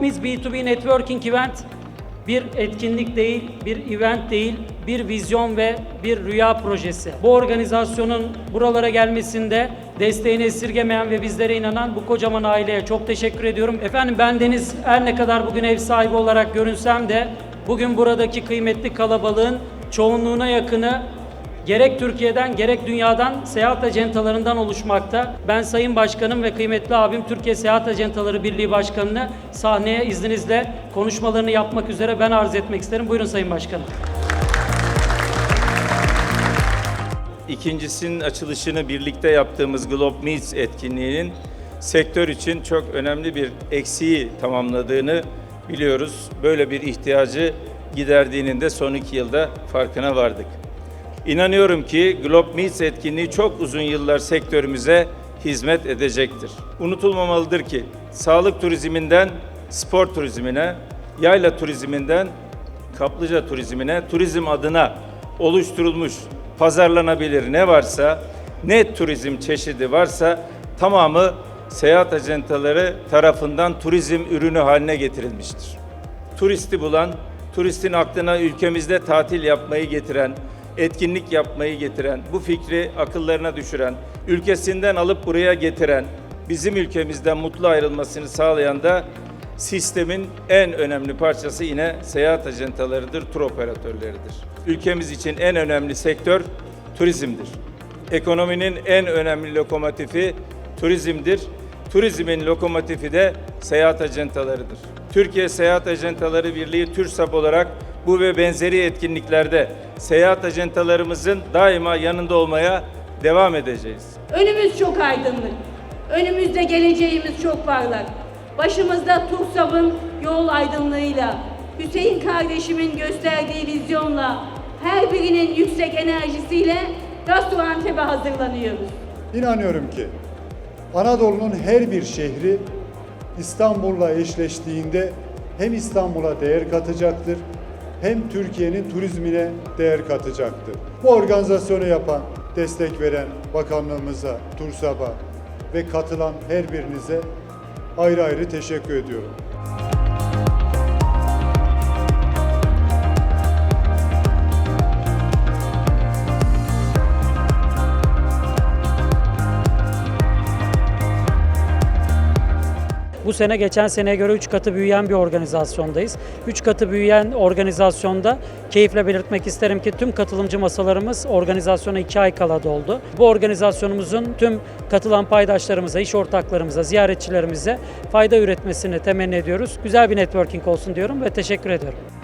B2B Networking Event bir etkinlik değil, bir event değil, bir vizyon ve bir rüya projesi. Bu organizasyonun buralara gelmesinde desteğini esirgemeyen ve bizlere inanan bu kocaman aileye çok teşekkür ediyorum. Efendim ben Deniz her ne kadar bugün ev sahibi olarak görünsem de bugün buradaki kıymetli kalabalığın çoğunluğuna yakını gerek Türkiye'den gerek dünyadan seyahat acentalarından oluşmakta. Ben Sayın Başkanım ve kıymetli abim Türkiye Seyahat Acentaları Birliği Başkanı'nı sahneye izninizle konuşmalarını yapmak üzere ben arz etmek isterim. Buyurun Sayın Başkanım. İkincisinin açılışını birlikte yaptığımız Globe Meets etkinliğinin sektör için çok önemli bir eksiği tamamladığını biliyoruz. Böyle bir ihtiyacı giderdiğinin de son iki yılda farkına vardık. İnanıyorum ki Globe Meets etkinliği çok uzun yıllar sektörümüze hizmet edecektir. Unutulmamalıdır ki sağlık turizminden spor turizmine, yayla turizminden kaplıca turizmine, turizm adına oluşturulmuş, pazarlanabilir ne varsa, ne turizm çeşidi varsa tamamı seyahat acentaları tarafından turizm ürünü haline getirilmiştir. Turisti bulan, turistin aklına ülkemizde tatil yapmayı getiren, etkinlik yapmayı getiren, bu fikri akıllarına düşüren, ülkesinden alıp buraya getiren, bizim ülkemizden mutlu ayrılmasını sağlayan da sistemin en önemli parçası yine seyahat acentalarıdır, tur operatörleridir. Ülkemiz için en önemli sektör turizmdir. Ekonominin en önemli lokomotifi turizmdir. Turizmin lokomotifi de seyahat acentalarıdır. Türkiye Seyahat Acentaları Birliği TÜRSAP olarak bu ve benzeri etkinliklerde seyahat acentalarımızın daima yanında olmaya devam edeceğiz. Önümüz çok aydınlık. Önümüzde geleceğimiz çok parlak. Başımızda TURSAB'ın yol aydınlığıyla, Hüseyin kardeşimin gösterdiği vizyonla, her birinin yüksek enerjisiyle Gaziantep'e hazırlanıyoruz. İnanıyorum ki Anadolu'nun her bir şehri İstanbul'la eşleştiğinde hem İstanbul'a değer katacaktır hem Türkiye'nin turizmine değer katacaktır. Bu organizasyonu yapan, destek veren bakanlığımıza, TURSAB'a ve katılan her birinize ayrı ayrı teşekkür ediyorum. Bu sene geçen seneye göre 3 katı büyüyen bir organizasyondayız. 3 katı büyüyen organizasyonda keyifle belirtmek isterim ki tüm katılımcı masalarımız organizasyona 2 ay kala doldu. Bu organizasyonumuzun tüm katılan paydaşlarımıza, iş ortaklarımıza, ziyaretçilerimize fayda üretmesini temenni ediyoruz. Güzel bir networking olsun diyorum ve teşekkür ediyorum.